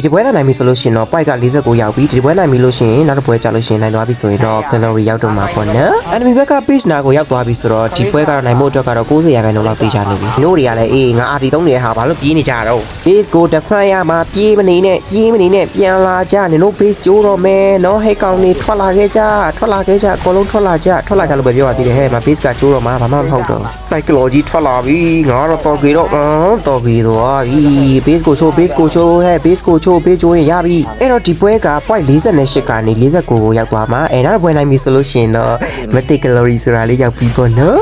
ဒီတစ်ပွဲသာနိုင်ပြီဆိုလို့ရှိရင်တော့ point က49ရောက်ပြီဒီတစ်ပွဲနိုင်ပြီလို့ရှိရင်နောက်တစ်ပွဲကြာလို့ရှိရင်နိုင်သွားပြီဆိုရင်တော့ gallery ရောက်တော့မှာပေါ့နော် enemy ဘက်က page နာကိုရောက်သွားပြီဆိုတော့ဒီပွဲကတော့နိုင်ဖို့အတွက်ကတော့90ရာခိုင်နှုန်းလောက်တေးချနေပြီတို့တွေကလည်းအေးငါ RT 3နေတဲ့ဟာဘာလို့ပြေးနေကြတော့ base ကို defend ရမှာပြေးမနေနဲ့ပြေးမနေနဲ့ပြန်လာကြနင်တို့ base ကျိုးတော့မယ်နော်ဟဲ့ကောင်နေထွက်လာခဲ့ကြထွက်လာခဲ့ကြအကုန်လုံးထွက်လာကြထွက်လာကြလို့ပဲပြောရသေးတယ်ဟဲ့မ base ကကျိုးတော့မှာဘာမှမဟုတ်တော့ psychology ထွက်လာပြီငါတော့တော်ကြီးတော့တော်ကြီးတော့ပြီ base ကိုချိုး base ကိုချိုးဟဲ့ base ကိုချိုး base ချိုးရင်ရပြီအဲ့တော့ဒီပွဲက point 48ကနေ49ကိုရောက်သွားမှာအဲ့နောက်တစ်ပွဲနိုင်ပြီဆိုလို့ရှိရင်တော့ mythic gallery ဆိုတာလေးရောက်ပြီပေါ့နော်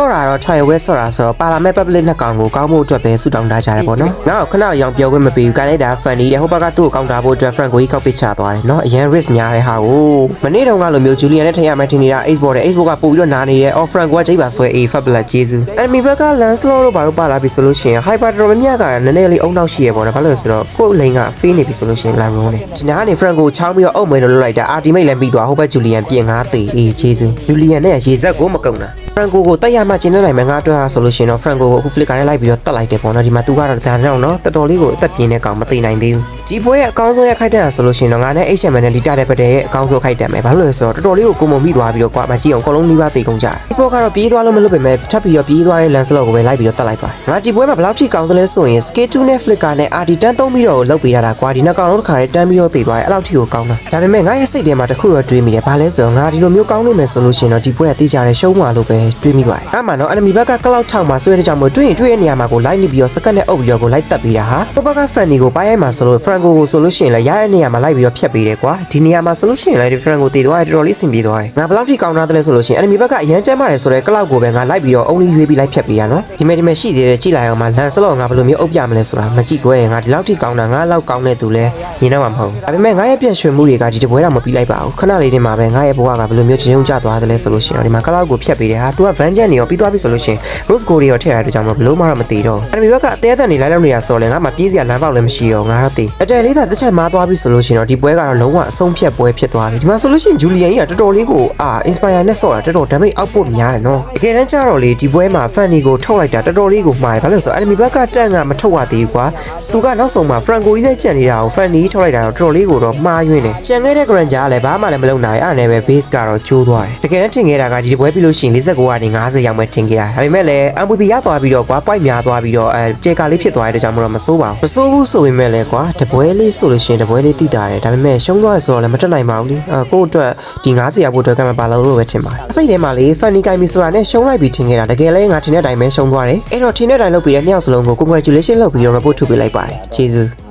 တော့တာတော့ trial web ဆိုတာဆိုတော့ပါလာမဲ့ public နှစ်ကောင်ကိုကောင်းဖို့အတွက်ပဲဆူတောင်းထားကြတယ်ပေါ့နော်ငါ့ကိုခဏလေးအောင်ပြောခွင့်မပေးဘူးကိုင်လိုက်တာ funny တဲ့ဟိုဘက်ကသူ့ကိုကောင်းတာဖို့အတွက် frank ကိုကြီးကောက်ပစ်ချသွားတယ်နော်အရန် risk များတဲ့ဟာကိုမနေ့တုန်းကလိုမျိုး julian နဲ့ထည့်ရမှထင်နေတာ ace ball တဲ့ ace ball ကပို့ပြီးတော့နားနေတယ် off frank ကချိန်ပါဆွဲ a fat blood ကျေးဇူး enemy ဘက်က lancelot တို့ဘာလို့ပါလာပြီဆိုလို့ရှိရင် hyper တော်များများကနည်းနည်းလေးအုံနောက်ရှိရပေါ့နော်ဘာလို့လဲဆိုတော့ကိုယ့် lane က fail နေပြီဆိုလို့ရှိရင် la roll နဲ့ဒီနားကနေ frank ကိုချောင်းပြီးတော့အုပ်မဲလို့လုပ်လိုက်တာ ultimate လည်းပြီးသွားဟိုဘက် julian ပြင်ငါသေးအေးကျေးဇူး julian နဲ့ရေစက်ကိုမကုံတာ franco ကိုတက်ရမှကျင်းနေနိုင်မယ်ငါအတွက်ဟာဆိုလို့ရှိရင်တော့ franco ကိုအခု flicker နဲ့လိုက်ပြီးတော့တက်လိုက်တယ်ပေါ့နော်ဒီမှာသူကတော့ဒါနဲ့တော့နော်တော်တော်လေးကိုအသက်ပြင်းတဲ့ကောင်မသိနိုင်သေးဘူး ဒီပွဲရဲ့အကောင်းဆုံးရခိုက်တဲ့ဟာဆိုလို့ရှိရင်တော့ငါနဲ့ HM နဲ့လီတာတဲ့ပတ်တဲ့ရဲ့အကောင်းဆုံးခိုက်တယ်မယ်ဘာလို့လဲဆိုတော့တော်တော်လေးကိုကိုမုံမိသွားပြီးတော့ကွာမကြည့်အောင်အကုန်လုံးနှီးပါသေးကုန်ကြတယ် Facebook ကတော့ပြေးသွားလို့မလုပ်ပေမဲ့ထပ်ပြီးတော့ပြေးသွားတဲ့ Lancelot ကိုပဲလိုက်ပြီးတော့တက်လိုက်ပါတယ်ငါဒီပွဲမှာဘယ်လောက်ထိကောင်းသလဲဆိုရင် Skate 2နဲ့ Flicker နဲ့ RD တန်းသုံးပြီးတော့လုပ်ပေးရတာကွာဒီနှစ်ကောင်လုံးတစ်ခါတည်းတန်းပြီးတော့သေသွားတယ်အဲ့လောက်ထိကိုကောင်းတာဒါပေမဲ့ငါရဲ့စိတ်ထဲမှာတစ်ခုတော့တွေးမိတယ်ဘာလဲဆိုတော့ငါဒီလိုမျိုးကောင်းနေမယ်ဆိုလို့ရှိရင်တော့ဒီပွဲကတေးကြတယ်ရှုံးမှာလို့ပဲတွေးမိပါတယ်အဲ့မှာနော် enemy ဘက်က cloud ထောက်မှာဆွဲတဲ့ကြောင့်မို့တွေးရင်တွေးရဲ့နေရာမှာကိုလိုက်နေပြီးတော့စကတ်နဲ့အုပ်ပြီးတော့ကိုလိုက်တက်ပေးတာဟာဟိုဘက်က Fanny ကိုပိုင်းရိုက်မှာဆိုလို့ Franco ကိုဆိုလို့ရှိရင်လည်းရတဲ့နေရာမှာလိုက်ပြီးတော့ဖြတ်ပေးတယ်ကွာဒီနေရာမှာဆိုလို့ရှိရင်လည်းဒီ Franco တည်သွားတယ်တော်တော်လေးဆင်ပြေသွားတယ်ငါဘယ်လောက်ထိကောင်းတာလဲဆိုလို့ရှိရင် enemy ဘက်ကအရန်ကျမ်းပါတယ်ဆိုတော့ cloud ကိုပဲငါလိုက်ပြီးတော့ only ရွေးပြီးလိုက်ဖြတ်ပေးတာနော်ဒီမဲ့ဒီမဲ့ရှိသေးတယ်ကြည့်လိုက်အောင်မှာ Lancelot ငါဘယ်လိုမျိုးအုပ်ပြမလဲဆိုတာမကြည့်ကွယ်ငါဒီလောက်ထိကောင်းတာငါလောက်ကောင်းတဲ့သူလဲမြင်တော့မှာမဟုတ်ဘူးဒါပေမဲ့ငါရဲ့ပြန်ရွှေမှုတွေကဒီတပွဲတော့မပြီးလိုက်ပါဘူးခဏလေးတင်မှာပဲငါရဲ့ဘဝကဘယ်လိုမျိုးချင်းုံကြသွားသလဲဆိုလို့ရှိရင်ဒီမှာ cloud ကိုဖြတ်ပေးတယ်ဟာ तू က vengeance နေရောပြီးသွားပြီဆိုလို့ရှိရင် rose gold တွေရောထည့်ရတဲ့ကြောင့်မဘလို့မှတော့မတည်တော့ enemy ဘက်ကအသေးအံနေလိုက်လောက်နေတာဆိုတော့လေငါမှပြေးစရာလမ်းပေါက်လည်းမရှိတော့ငါတော့တည်အတဲလေးသာတစ်ချက်မားသွားပြီဆိုလို့ရှိရင်တော့ဒီပွဲကတော့လုံးဝအဆုံးဖြတ်ပွဲဖြစ်သွားပြီဒီမှာဆိုလို့ရှိရင် Julian ကြီးကတော်တော်လေးကိုအာ inspire နဲ့ဆော့တာတော်တော် damage output များတယ်နော်တကယ်တမ်းကျတော့လေဒီပွဲမှာ Fanny ကိုထုတ်လိုက်တာတော်တော်လေးကိုမှားတယ်ဘာလို့လဲဆိုတော့ enemy ဘက်ကတန့်ကမထုတ်ရသေးဘူးကွာသူကနောက်ဆုံးမှာ Franco ကြီးလည်းကြံနေတာကို Fanny ထုတ်လိုက်တာတော့တော်တော်လေးကိုတော့မှားယွင်းတယ်ကြံခဲ့တဲ့ Granger ကလည်းဘာမှလည်းမလုပ်နိုင်အဲ့ဒါနဲ့ပဲ base ကတော့ကျိုးသွားတယ်တကယ်တမ်းထင်ခဲ့တာကဒီပွဲပြီးလို့ရှိရင်49ကနေ50ရောက်မှထင်ခဲ့တာဒါပေမဲ့လည်း MVP ရသွားပြီးတော့ကွာ point များသွားပြီးတော့အဲကျေကာလေးဖြစ်သွားတဲ့အတွက်ကြောင့်မလို့မစိုးပါဘူးမစိုးဘူးဆိုပေမဲ့လည်းကွာတပွဲလေးဆိုလို့ရှိရင်တပွဲလေးတိတာတယ်ဒါပေမဲ့ရှုံးသွားရဆိုတော့လည်းမတက်နိုင်ပါဘူးလေအဲကိုယ့်အတွက်ဒီ90ရောက်ဖို့အတွက်ကမှပါလို့လို့ပဲထင်ပါတယ်အစိတ်ထဲမှာလေ Fanny Kai Misura နဲ့ရှုံးလိုက်ပြီးထင်ခဲ့တာတကယ်လဲငါထင်တဲ့အတိုင်းပဲရှုံးသွားတယ်အဲ့တော့ထင်တဲ့အတိုင်းလုပ်ပြီးတဲ့နှစ်ယောက်စလုံးကို congratulation လုပ်ပြီးတော့ report ထုတ်ပေးလိုက်ပါတယ်ကျေးဇူး